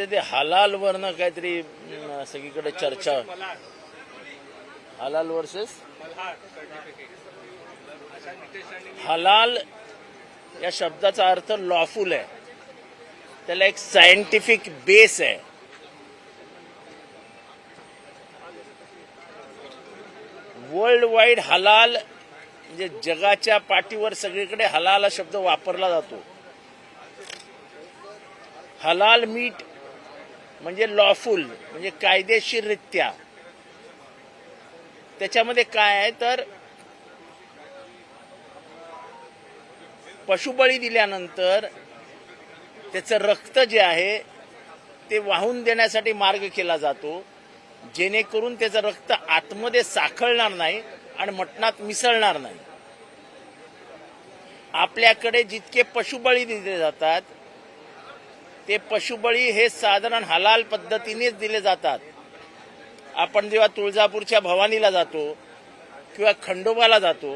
वाटते ते हलालवरनं काहीतरी सगळीकडे चर्चा. हलाल वर्सेस? हलाल या शब्दाचा अर्थ लॉफुल आहे. त्याला एक सायंटिफिक बेस आहे. वर्ल्ड वाईड हलाल म्हणजे जगाच्या पाठीवर सगळीकडे हलाल हा शब्द वापरला जातो. हलाल मीठ म्हणजे लॉफुल म्हणजे कायदेशीररित्या. त्याच्यामध्ये काय आहे तर पशुबळी दिल्यानंतर त्याचं रक्त जे आहे ते वाहून देण्यासाठी मार्ग केला जातो जेणेकरून त्याचं रक्त आतमध्ये साखळणार नाही आणि मटणात मिसळणार नाही. आपल्याकडे जितके पशुबळी दिले जातात ते पशुबळी हे साधारण हलाल पद्धतीनेच दिले जातात. आपण जेव्हा तुळजापूरच्या भवानीला जातो किंवा खंडोबाला जातो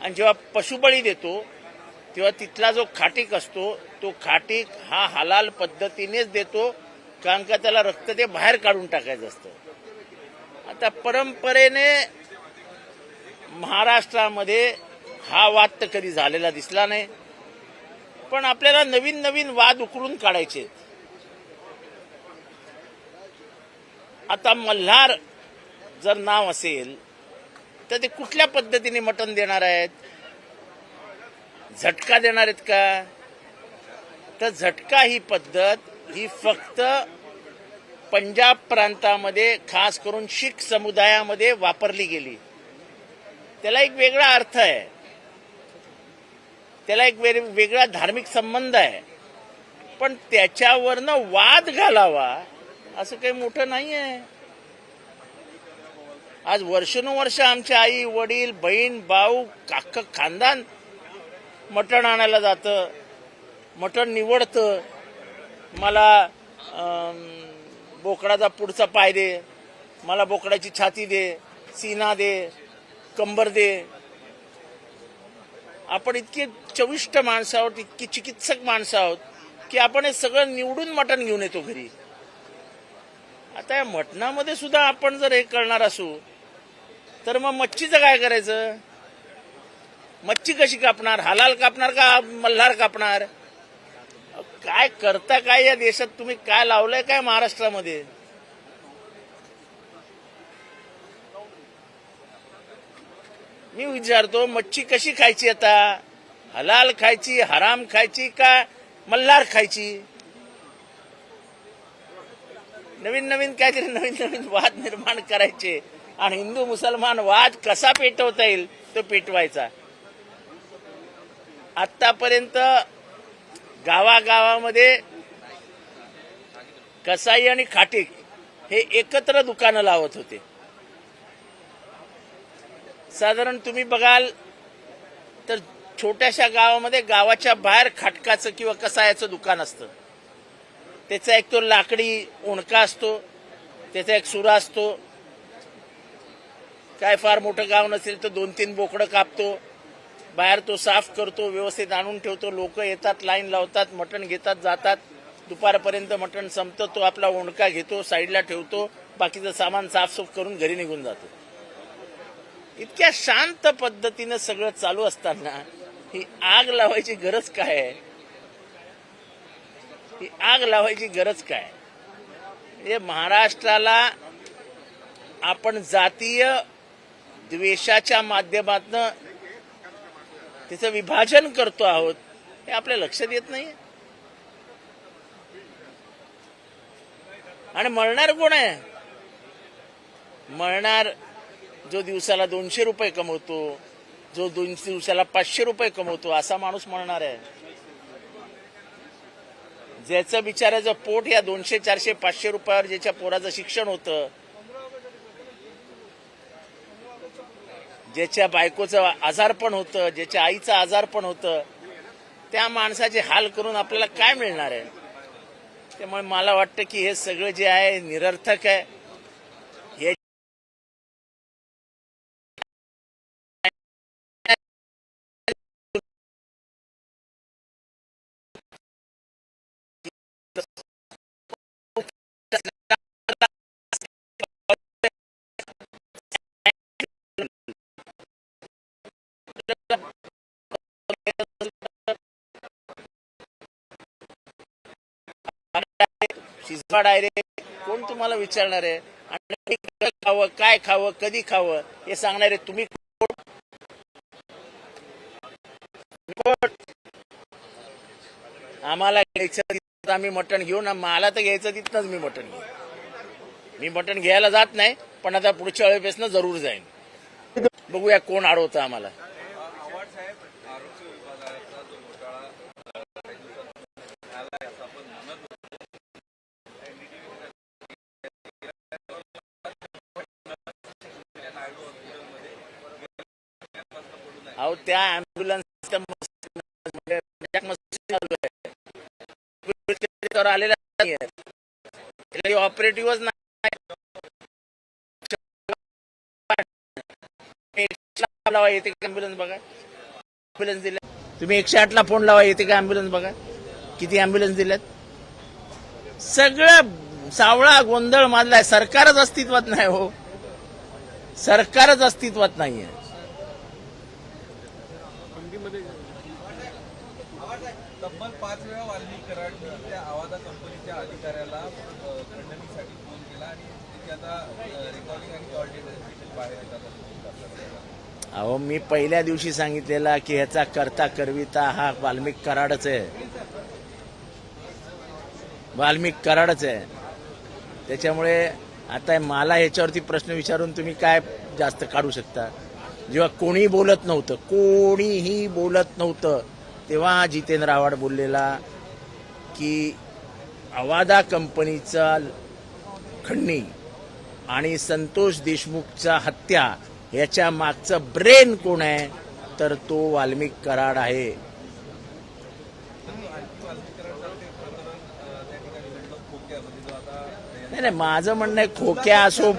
आणि जेव्हा पशुबळी देतो तेव्हा तिथला जो खाटीक असतो तो खाटीक हा हलाल पद्धतीनेच देतो कारण का त्याला रक्त ते बाहेर काढून टाकायचं असतं. आता परंपरेने महाराष्ट्रामध्ये हा वाद तर कधी झालेला दिसला नाही. पण आपल्याला नवीन नवीन वाद उकरून काढायचे. आता मल्हार जर नाव असेल तर ते कुठल्या पद्धतीने मटण देणार आहेत? झटका देणार आहेत का? तर झटका ही पद्धत ही फक्त पंजाब प्रांतामध्ये खास करून शीख समुदायामध्ये वापरली गेली. त्याला एक वेगळा अर्थ आहे. त्याला एक वेग- वेगळा धार्मिक संबंध आहे. पण त्याच्यावरनं वाद घालावा असं काही मोठं नाही आहे आज वर्षानुवर्ष आमचे आई वडील बहीण भाऊ काक खानदान मटण आणायला जातं मटण निवडतं मला बोकडाचा पुढचा पाय दे मला बोकडाची छाती दे सीना दे कंबर दे आपण इतके चविष्ट माणसं आहोत इतकी चिकित्सक माणसं आहोत की आपण हे सगळं निवडून मटण घेऊन येतो घरी. आता या मटणामध्ये सुद्धा आपण जर हे करणार असू तर मग मच्छीचं काय करायचं? मच्छी कशी कापणार? हलाल कापणार का मल्हार कापणार? काय करता काय या देशात? तुम्ही काय लावलंय काय महाराष्ट्रामध्ये? मी विचारतो मच्छी कशी खायची आता? हलाल खायची हराम खायची का मल्हार खायची? नवीन नवीन काहीतरी नवीन नवीन वाद निर्माण करायचे आणि हिंदू मुसलमान वाद कसा पेटवता येईल तो पेटवायचा. आतापर्यंत गावागावामध्ये कसाई आणि खाटीक हे एकत्र दुकानं लावत होते. साधारण तुम्ही बघाल तर छोट्याशा गावामध्ये गावाच्या बाहेर खाटकाचं किंवा कसायाचं दुकान असतं. त्याचा एक तो लाकडी ओणका असतो त्याचा एक सुरा असतो. काय फार मोठं गाव नसेल तर दोन तीन बोकडं कापतो. बाहेर तो साफ करतो व्यवस्थित आणून ठेवतो. लोक येतात लाईन लावतात मटण घेतात जातात. दुपारपर्यंत मटण संपतं तो आपला ओणका घेतो साईडला ठेवतो. बाकीचं सामान साफसूफ करून घरी निघून जातो. इतक्या शांत पद्धतीनं सगळं चालू असताना ही आग लावायची गरज काय आहे? ही आग लावायची गरज काय म्हणजे महाराष्ट्राला आपण जातीय द्वेषाच्या माध्यमातनं तिचं विभाजन करतो आहोत हे आपल्या लक्षात येत नाही आणि मरणार कोण आहे? मरणार जो दिवसाला दोनशे रुपये कमवतो जो दोन दिवसाला पाचशे रुपये कमवतो असा माणूस म्हणणार आहे. ज्याचं बिचाराचं पोट या दोनशे चारशे पाचशे रुपयावर ज्याच्या पोराचं शिक्षण होतं ज्याच्या बायकोचं आजारपण होतं ज्याच्या आईचं आजारपण होतं त्या माणसाचे हाल करून आपल्याला काय मिळणार आहे? त्यामुळे मला वाटतं की हे सगळं जे आहे निरर्थक आहे. शिजवा डायरेक्ट कोण तुम्हाला विचारणार आहे? खावं काय खावं कधी खावं हे सांगणार आहे तुम्ही आम्हाला घ्यायचं आम्ही मटण घेऊ ना. मला तर घ्यायचं तिथनंच मी मटण घेऊ. मी मटण घ्यायला जात नाही पण आता पुढच्या वेळेपासून जरूर जाईन. बघूया कोण आडवतं आम्हाला. अहो त्या ॲम्ब्युलन्स आलेल्या नाहीये ऑपरेटिव्हच नाही. एकशे लावा येते का बघा? अँब्युलन्स दिल्या तुम्ही एकशे आठला फोन लावा येते का अँब्युलन्स बघा? किती ॲम्ब्युलन्स दिल्यात सगळं सावळा गोंधळ माजलाय. सरकारच अस्तित्वात नाही हो. सरकारच अस्तित्वात नाहीये. तब्बल पाच वेळा वाल्मिक कराडनी त्या आवाजा कंपनीच्या अधिकाऱ्याला खंडणीसाठी फोन केला आणि त्याची आता रेकॉर्डिंग आणि कॉल बाहेर येतात अहो मी पहिल्या दिवशी सांगितलेला की ह्याचा करता करविता हा वाल्मिक कराडच आहे. वाल्मिक कराडच आहे. त्याच्यामुळे आता मला ह्याच्यावरती प्रश्न विचारून तुम्ही काय जास्त काढू शकता? जेव्हा कोणी बोलत नव्हतं कोणीही बोलत नव्हतं तेव्हा हा जितेंद्र आव्हाड बोललेला की अवादा कंपनीचा खंडणी आणि संतोष देशमुखचा हत्या याच्या मागचं ब्रेन कोण आहे तर तो वाल्मिक कराड आहे. नाही नाही माझं म्हणणं आहे खोक्या असो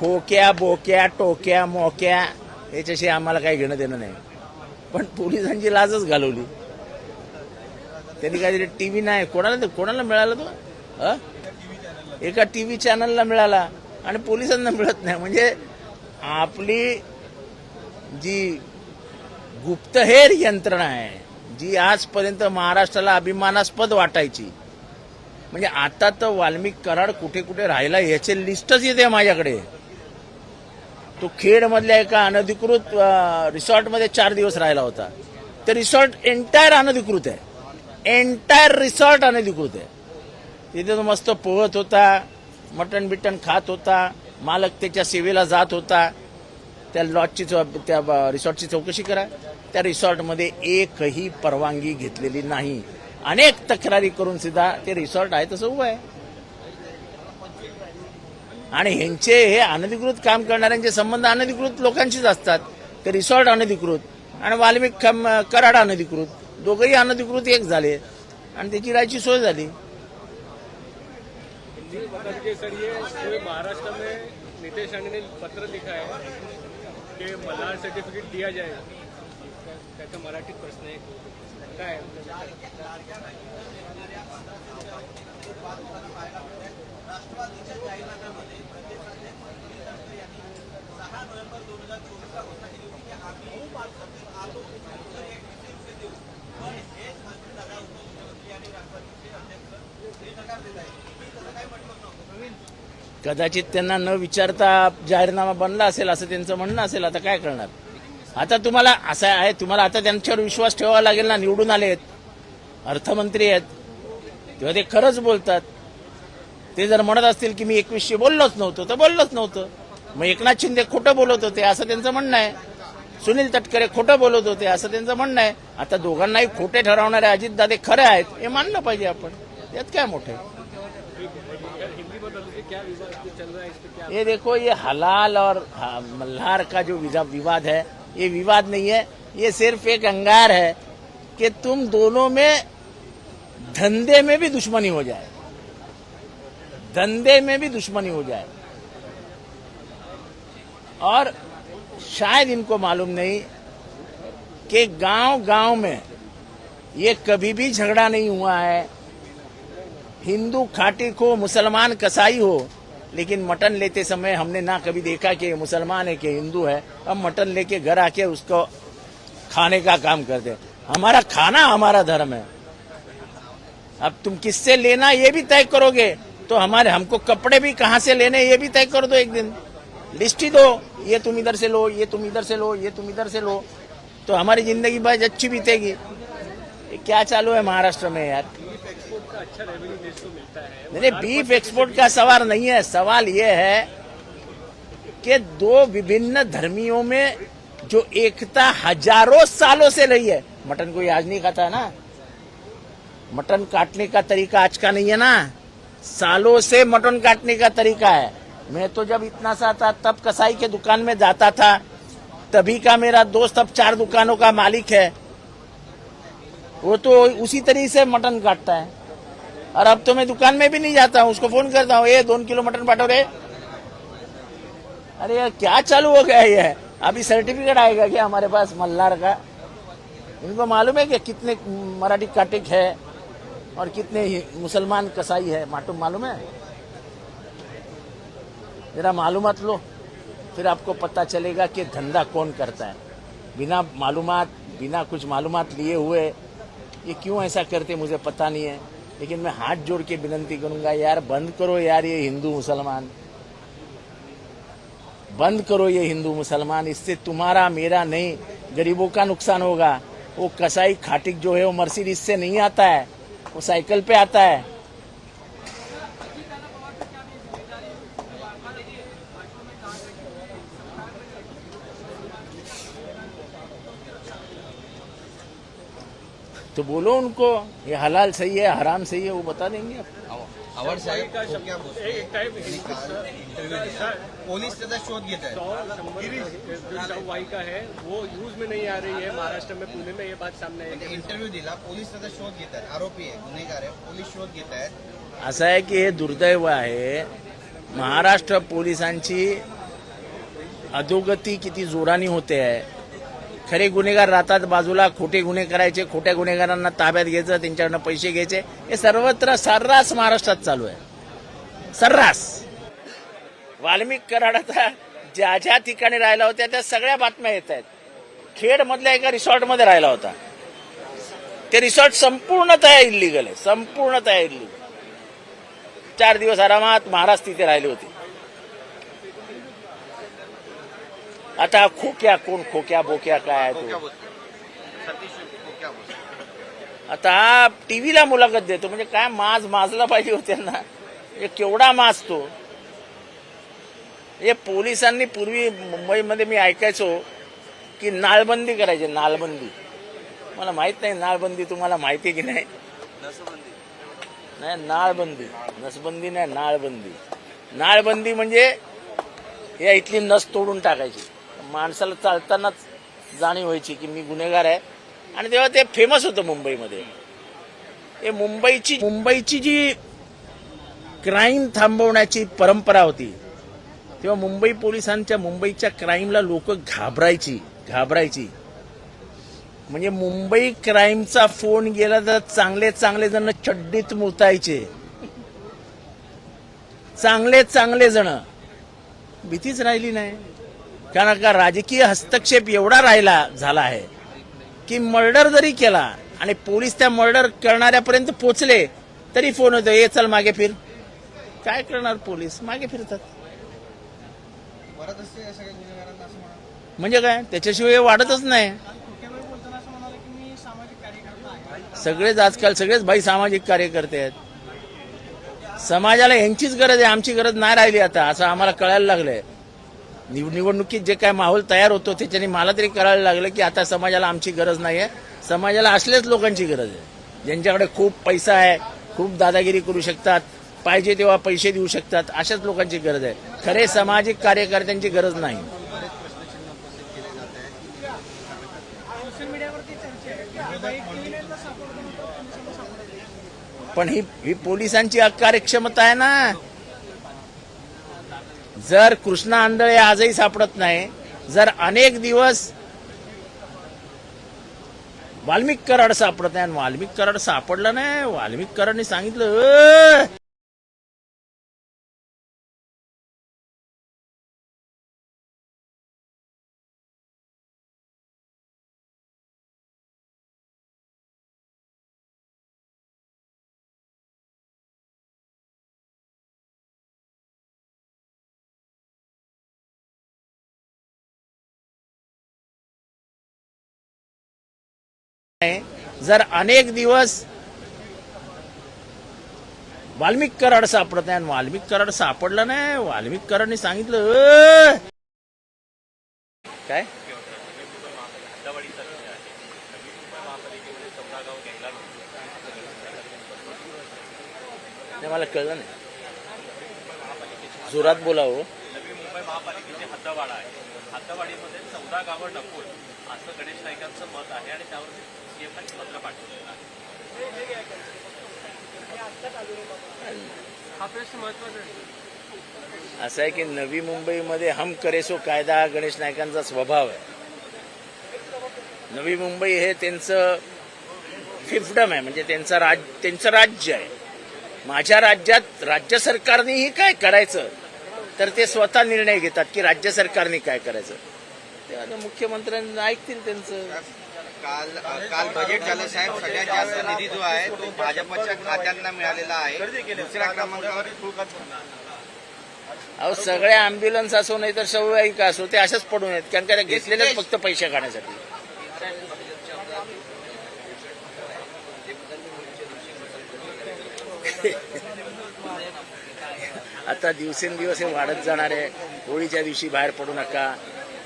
खोक्या बोक्या टोक्या मोक्या याच्याशी आम्हाला काही घेणं देणं नाही. पण पोलिसांची लाजच घालवली. त्यांनी काहीतरी टीव्ही नाही कोणाला कोणाला मिळाला तो? अ? एका टीव्ही चॅनलला मिळाला आणि पोलिसांना मिळत नाही. म्हणजे आपली जी गुप्तहेर यंत्रणा आहे जी आजपर्यंत महाराष्ट्राला अभिमानास्पद वाटायची. म्हणजे आता तर वाल्मिक कराड कुठे कुठे राहिला याचे लिस्टच येते माझ्याकडे. तो खेडमधल्या एका अनधिकृत रिसॉर्टमध्ये चार दिवस राहिला होता. ते रिसॉर्ट एंटायर अनधिकृत आहे. एंटायर रिसॉर्ट अनधिकृत आहे. तिथे तो मस्त पोहत होता मटण बिटन खात होता मालक त्याच्या सेवेला जात होता. त्या लॉजची चौ- त्या ब- रिसॉर्टची चौकशी करा. त्या रिसॉर्टमध्ये एकही परवानगी घेतलेली नाही. अनेक तक्रारी करून सुद्धा ते रिसॉर्ट आहे तसं उभं आहे. आणि ह्यांचे हे अनधिकृत काम करणाऱ्यांचे संबंध अनधिकृत लोकांशीच असतात. ते रिसॉर्ट अनधिकृत आणि वाल्मिक कराड अनधिकृत. दोघंही अनधिकृत एक झाले. आणि त्याची राहायची सोय झाली. महाराष्ट्र में नीतीश ने पत्र लिखा है कि सर्टिफिकेट दिया जाए त्याचा मराठीत प्रश्न आहे काय? कदाचित त्यांना न विचारता जाहीरनामा बनला असेल असं त्यांचं म्हणणं असेल आता काय करणार? आता तुम्हाला असं आहे तुम्हाला आता त्यांच्यावर विश्वास ठेवावा लागेल ना निवडून आले आहेत अर्थमंत्री आहेत. तेव्हा ते खरंच बोलतात. ते जर म्हणत असतील की मी एकवीसशे बोललोच नव्हतो तर बोललोच नव्हतं. मग एकनाथ शिंदे खोटं बोलत होते असं त्यांचं म्हणणं आहे. सुनील तटकरे खोटं बोलत होते असं त्यांचं म्हणणं आहे. आता दोघांनाही खोटे ठरवणारे अजितदादे खरे आहेत हे मानलं पाहिजे आपण. यात काय मोठे हे ये देखो ये हलाल और हा- मल्हार का जो विजा- विवाद है ये विवाद नहीं है, ये सिर्फ़ एक अंगार है कि तुम दोनों में धंधे में भी दुश्मनी हो जाए। धंधे में भी दुश्मनी हो जाए। और शायद इनको मालूम नहीं कि गाँव गाँव में ये कभी भी झगड़ा नहीं हुआ है। हिंदू खाटिक हो मुसलमान कसाई हो लेकिन मटन लेते समय हमने ना कभी देखा कि मुसलमान है कि हिंदू है हम मटन लेके घर आके उसको खाने का काम करते। हमारा खाना हमारा धर्म है। अब तुम किससे लेना ये भी तय करोगे तो हमारे हमको कपड़े भी कहाँ से लेने ये भी तय कर दो एक दिन। लिस्ट ही दो, ये तुम इधर से लो, ये तुम इधर से लो, ये तुम इधर से लो तो हमारी ज़िंदगी बहुत अच्छी बीतेगी। क्या चालू है महाराष्ट्र में यार? अच्छा रेवेन्यू देश को मिलता है। नहीं बीफ एक्सपोर्ट का सवाल नहीं है। सवाल ये है कि दो विभिन्न धर्मियों में जो एकता हज़ारों सालों से रही है मटन कोई आज नहीं खाता है ना? मटन काटने का तरीका आज का नहीं है ना? सालों से मटन काटने का तरीका है। मैं तो जब इतना सा था तब कसाई के दुकान में जाता था तभी का मेरा दोस्त अब चार दुकानों का मालिक है। वो तो उसी तरीके से मटन काटता है। और अब तो मैं दुकान में भी नहीं जाता हूँ, उसको फ़ोन करता हूँ ये दोन किलो मटन पाठो रे। अरे यार, क्या चालू हो गया ये? अभी सर्टिफिकेट आएगा क्या हमारे पास मल्लार का? इनको मालूम है कि कितने मराठी काटिक है और कितने मुसलमान कसाई है? मालूम मालूम है? जरा मालूमात लो, फिर आपको पता चलेगा कि धंधा कौन करता है। बिना मालूमात, बिना कुछ मालूमात लिए हुए, ये क्यों ऐसा करते मुझे पता नहीं है। लेकिन मैं हाथ जोड़ के विनती करूंगा यार बंद करो यार ये हिंदू मुसलमान। बंद करो ये हिंदू मुसलमान इससे तुम्हारा मेरा नहीं गरीबों का नुकसान होगा। वो कसाई खाटिक जो है वो मर्सिडीज से नहीं आता है वो साइकिल पे आता है। तो बोलो उनको ये हलाल सही है हराम सही है वो बता देंगे आपको। आवाड साहेब पोलीस त्याचा शोध घेत का है वो यूज़ में नहीं आ रही है। महाराष्ट्र में पुणे में ये बात सामने आई है। इंटरव्ह्यू दिला पोलीस त्याचा शोध घेत आहेत आरोपी आहे गुन्हेगार आहे पोलीस शोध घेत आहेत असं आहे की हे दुर्दैव आहे। महाराष्ट्र पोलिसांची अधोगती किती जोराने होते आहे. खरे गुन्हेगार राहतात बाजूला खोटे गुन्हे करायचे खोट्या गुन्हेगारांना ताब्यात घ्यायचं त्यांच्याकडनं पैसे घ्यायचे. हे सर्वत्र सर्रास महाराष्ट्रात चालू आहे. सर्रास. वाल्मिक कराडाचा ज्या ज्या ठिकाणी राहिला होत्या त्या सगळ्या बातम्या येत आहेत. खेड मधल्या एका रिसॉर्टमध्ये राहिला होता. ते रिसॉर्ट संपूर्णतः इलिगल आहे. संपूर्णतः इलिगल चार दिवस आरामात महाराज तिथे राहिले होते. आता खोक्या कोण खोक्या बोक्या काय आहे तो? आता हा टीव्हीला मुलाखत देतो म्हणजे काय माज माजला पाहिजे होते ना हे केवढा माजतो हे पोलिसांनी पूर्वी मुंबईमध्ये मी ऐकायचो की नाळबंदी करायची नाळबंदी मला माहीत नाही नाळबंदी तुम्हाला माहिती की नाही? नाही नाळबंदी नसबंदी नाही नाळबंदी नाळबंदी म्हणजे या इथली नस तोडून टाकायची. माणसाला चालतानाच जाणीव व्हायची की मी गुन्हेगार आहे. आणि तेव्हा ते फेमस होतं मुंबईमध्ये. हे मुंबईची मुंबईची जी क्राईम थांबवण्याची परंपरा होती तेव्हा मुंबई पोलिसांच्या मुंबईच्या क्राईमला लोक घाबरायची घाबरायची. म्हणजे मुंबई क्राईमचा फोन गेला तर चांगले चांगले जण चड्डीत मुतायचे. चांगले चांगले जण. भीतीच राहिली नाही. कारण का राजकीय हस्तक्षेप एवढा राहिला झाला आहे की मर्डर जरी केला आणि पोलीस त्या मर्डर करणाऱ्यापर्यंत पोचले तरी फोन होतो ये चल मागे फिर. काय करणार पोलीस? मागे फिरतात. म्हणजे काय? त्याच्याशिवाय हे वाढतच नाही. सगळेच आजकाल सगळेच बाई सामाजिक कार्यकर्ते आहेत. समाजाला यांचीच गरज आहे आमची गरज नाही राहिली आता असं आम्हाला कळायला लागलंय. निव- निवडणुकीत जे काय माहोल तयार होतो त्याच्याने मला तरी कळायला लागलं की आता समाजाला आमची गरज नाही आहे समाजाला असल्याच लोकांची गरज आहे. ज्यांच्याकडे खूप पैसा आहे खूप दादागिरी करू शकतात पाहिजे तेव्हा पैसे देऊ शकतात अशाच लोकांची गरज आहे. खरे सामाजिक कार्यकर्त्यांची गरज नाही. पण ही ही पोलिसांची अकार्यक्षमता आहे ना. जर कृष्णा आंधळे आजही सापडत नाही जर अनेक दिवस वाल्मिक कराड सापडत नाही आणि वाल्मिक कराड सापडलं नाही वाल्मिक कराडने सांगितलं जर अनेक दिवस वाल्मिक कराड सापडत नाही आणि वाल्मिक कराड सापडलं नाही वाल्मिक कराडने सांगितलं काय? नाही मला कळलं नाही. जोरात बोलावं. नवी मुंबई महापालिकेची हद्दवाडा आहे. हद्दवाडीमध्ये चौदा गावं नको असं गणेश नाईकांचं मत आहे आणि त्यावर पत्र पाठवलेलं आहे. हा प्रश्न महत्त्वाचा आहे. असं आहे की नवी मुंबईमध्ये हम करे सो कायदा हा गणेश नायकांचा स्वभाव आहे. नवी मुंबई हे त्यांचं फिफ्डम आहे म्हणजे त्यांचं राज त्यांचं राज्य आहे. माझ्या राज्यात राज्य सरकारनेही काय करायचं? तर ते स्वतः निर्णय घेतात की राज्य सरकारने काय करायचं. ते आता मुख्यमंत्र्यांना ऐकतील त्यांचं. काल काल बजेट झालं साहेब. सगळ्यात जास्त निधी जो आहे तो भाजपच्या खात्यांना मिळालेला आहे. दुसऱ्या क्रमांकावर अहो सगळ्या अँब्युलन्स असो नाही तर सवयिका असो ते अशाच पडून आहेत. कारण का त्या घेतलेलेच फक्त पैसे काढण्यासाठी. आता दिवसेंदिवस हे वाढत जाणार आहे. होळीच्या दिवशी बाहेर पडू नका.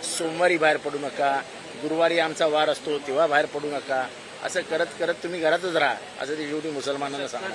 सोमवारी बाहेर पडू नका गुरुवारी आमचा वार असतो तेव्हा बाहेर पडू नका. असं करत करत तुम्ही घरातच राहा. असं ते शेवटी मुसलमानांना सांगा